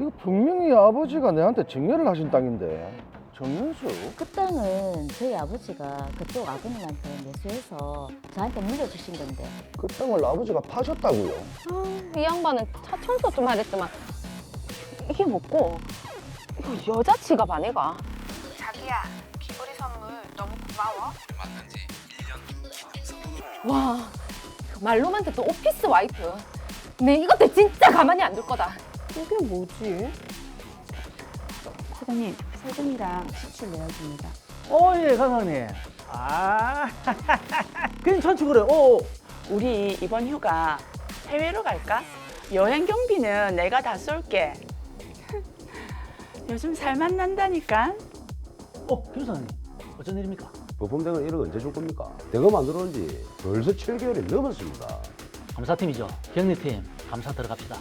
이거 분명히 아버지가 내한테 증여를 하신 땅인데 정면수? 그 땅은 저희 아버지가 그쪽 아버님한테 매수해서 저한테 물려주신 건데 그 땅을 아버지가 파셨다고요? 아, 이 양반은 차 청소 좀 하랬더만 이게 뭐고? 이거 여자 지갑 아내가? 자기야, 귀걸이 선물 너무 고마워. 와 말로만 듣던 오피스 와이프. 내 이것들 진짜 가만히 안 둘 거다. 이게 뭐지? 사장님, 세금이랑 수출 내어줍니다. 어, 예, 감사님. 아, 괜찮지, 그래. 어, 어. 우리 이번 휴가 해외로 갈까? 여행 경비는 내가 다 쏠게. 요즘 살만 난다니까. 어, 김사님. 어쩐 일입니까? 부품대는 1억 언제 줄 겁니까? 내가 만들어온 지 벌써 7개월이 넘었습니다. 감사팀이죠. 경리팀 감사 들어갑시다.